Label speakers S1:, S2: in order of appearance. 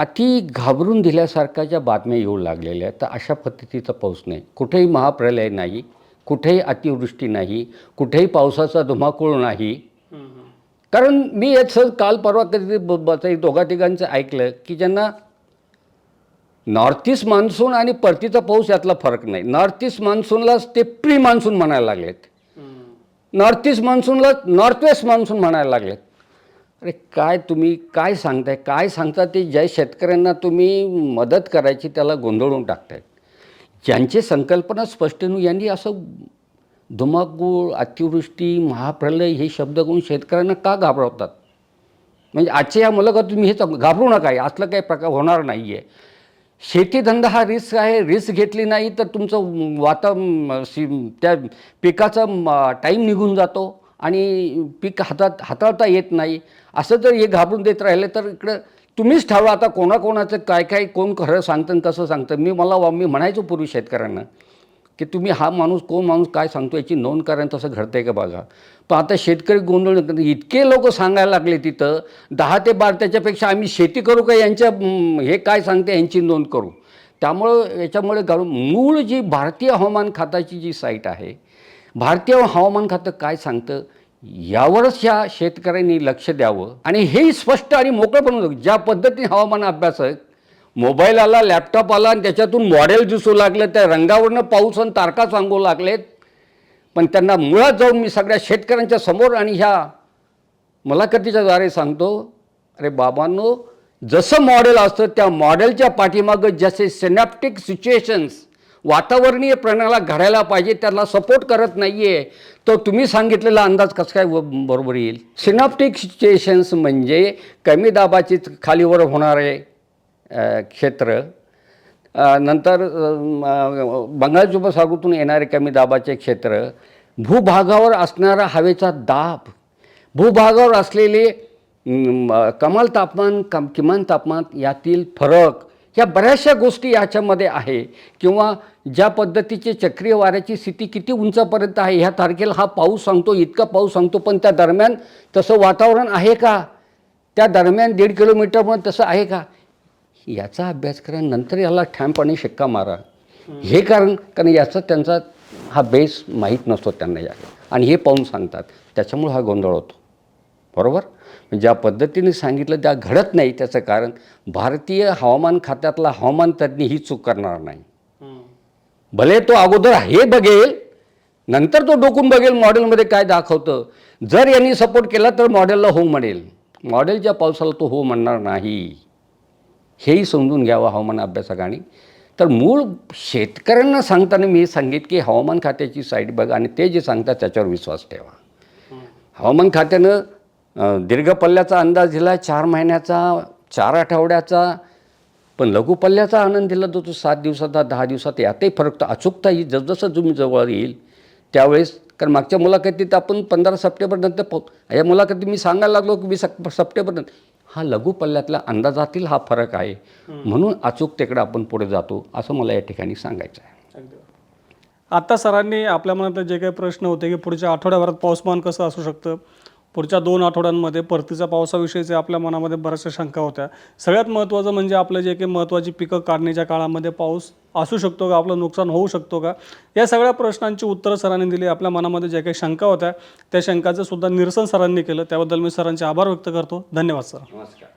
S1: अति घाबरून दिल्यासारख्या ज्या बातम्या येऊ लागलेल्या आहेत तर अशा पद्धतीचा पाऊस नाही. कुठेही महाप्रलय नाही कुठेही अतिवृष्टी नाही कुठेही पावसाचा धुमाकूळ नाही. कारण मी याचं काल परवा कधी दोघा तिघांचं ऐकलं की ज्यांना नॉर्थ ईस्ट मान्सून आणि परतीचा पाऊस यातला फरक नाही. नॉर्थ ईस्ट मान्सूनलाच ते प्री मान्सून म्हणायला लागलेत. नॉर्थ ईस्ट मान्सूनला नॉर्थ वेस्ट मान्सून म्हणायला लागलेत. अरे काय तुम्ही काय सांगताय? काय सांगता ते ज्या शेतकऱ्यांना तुम्ही मदत करायची त्याला गोंधळून टाकताय. ज्यांची संकल्पना स्पष्ट नव्हे यांनी असं धुमाकूळ अतिवृष्टी महाप्रलय हे शब्द करून शेतकऱ्यांना का घाबरवतात? म्हणजे आजच्या या मुलाखत तुम्ही हे घाबरू नका असलं काही प्रकार होणार नाही आहे शेतीधंदा हा रिस्क आहे रिस्क घेतली नाही तर तुमचं वाता त्या पिकाचा टाईम निघून जातो. आणि पीक हातात हाताळता येत नाही. असं जर हे घाबरून देत राहिले तर इकडं तुम्हीच ठरवा आता कोणाकोणाचं काय काय कोण खरं सांगतं आणि कसं सांगतं. मी मला वा- मी म्हणायचो पूर्वी शेतकऱ्यांना की तुम्ही हा माणूस कोण माणूस काय सांगतो याची नोंद करा तसं तसं घडतंय का बघा. पण आता शेतकरी गोंधळ इतके लोक सांगायला लागले तिथं दहा ते बारा त्याच्यापेक्षा आम्ही शेती करू का यांच्या हे काय सांगते यांची नोंद करू. त्यामुळं याच्यामुळे घालून मूळ जी भारतीय हवामान खात्याची जी साईट आहे भारतीय हवामान खातं काय सांगतं? यावरच ह्या शेतकऱ्यांनी लक्ष द्यावं. आणि हेही स्पष्ट आणि मोकळं बनवलं ज्या पद्धतीने हवामान अभ्यासक मोबाईल आला लॅपटॉप आला आणि त्याच्यातून मॉडेल दिसू लागलं त्या रंगावरनं पाऊस आणि तारखा सांगू लागलेत. पण त्यांना मुळात जाऊन मी सगळ्या शेतकऱ्यांच्या समोर आणि ह्या मुलाखतीच्या द्वारे सांगतो अरे बाबांनो जसं मॉडेल असतं त्या मॉडेलच्या पाठीमागं जसे सिनॅप्टिक सिच्युएशन्स वातावरणीय प्रणाला घडायला पाहिजे त्याला सपोर्ट करत नाही आहे तो तुम्ही सांगितलेला अंदाज कसं काय बरोबर येईल? सिनाप्टिक सिच्युएशन्स म्हणजे कमी दाबाची खालीवर होणारे क्षेत्र. नंतर बंगालच्या उपसागरातून येणारे कमी दाबाचे क्षेत्र. भूभागावर असणारा हवेचा दाब. भूभागावर असलेले कमाल तापमान कम किमान तापमान यातील फरक ह्या बऱ्याचशा गोष्टी याच्यामध्ये आहे. किंवा ज्या पद्धतीचे चक्रीय वाऱ्याची स्थिती किती उंचापर्यंत आहे ह्या तारखेला हा पाऊस सांगतो इतका पाऊस सांगतो पण त्या दरम्यान तसं वातावरण आहे का? त्या दरम्यान दीड किलोमीटरमध्ये तसं आहे का? याचा अभ्यास करा नंतर याला ठामपणे शिक्का मारा. हे कारण कारण याचा त्यांचा हा बेस माहीत नसतो त्यांना या आणि हे पाहून सांगतात. त्याच्यामुळे हा गोंधळ होतो. बरोबर? ज्या पद्धतीने सांगितलं त्या घडत नाही त्याचं कारण भारतीय हवामान खात्यातला हवामान तज्ज्ञ ही चूक करणार नाही. भले तो अगोदर हे बघेल नंतर तो डोकून बघेल मॉडेलमध्ये काय दाखवतं. जर यांनी सपोर्ट केला तर मॉडेलला हो म्हणेल. मॉडेलच्या पावसाला तो हो म्हणणार नाही हेही समजून घ्यावं हवामान अभ्यासकांनी. तर मूळ शेतकऱ्यांना सांगताना मी सांगित की हवामान खात्याची साईट बघा आणि ते जे सांगतात त्याच्यावर विश्वास ठेवा. हवामान खात्यानं दीर्घ पल्ल्याचा अंदाज दिला चार महिन्याचा चार आठवड्याचा पण लघु पल्ल्याचा आनंद दिला तो तो सात दिवसाचा दहा दिवसात यातही फरक तर अचूकता ही जसजसं तुम्ही जवळ येईल त्यावेळेस कारण मागच्या मुलाखतीत आपण पंधरा सप्टेंबरनंतर पाहू या मुलाखतीत मी सांगायला लागलो की मी सप सप्टेंबरनंतर हा लघु पल्ल्यातल्या अंदाजातील हा फरक आहे. म्हणून अचूकतेकडे आपण पुढे जातो असं मला या ठिकाणी सांगायचं आहे.
S2: आता सरांनी आपल्या मनात जे काही प्रश्न होते की पुढच्या आठवड्याभरात पाऊसमान कसं असू शकतं? पुढच्या दोन आठवड्यांमध्ये परतीच्या पावसाविषयीचे आपल्या मनामध्ये बऱ्याचशा शंका होत्या. सगळ्यात महत्त्वाचं म्हणजे आपलं जे काही महत्त्वाची पिकं काढण्याच्या काळामध्ये पाऊस असू शकतो का? आपलं नुकसान होऊ शकतो का? या सगळ्या प्रश्नांची उत्तरं सरांनी दिली. आपल्या मनामध्ये ज्या काही शंका होत्या त्या शंकाचं सुद्धा निरसन सरांनी केलं. त्याबद्दल मी सरांचे आभार व्यक्त करतो. धन्यवाद सर.
S1: नमस्कार.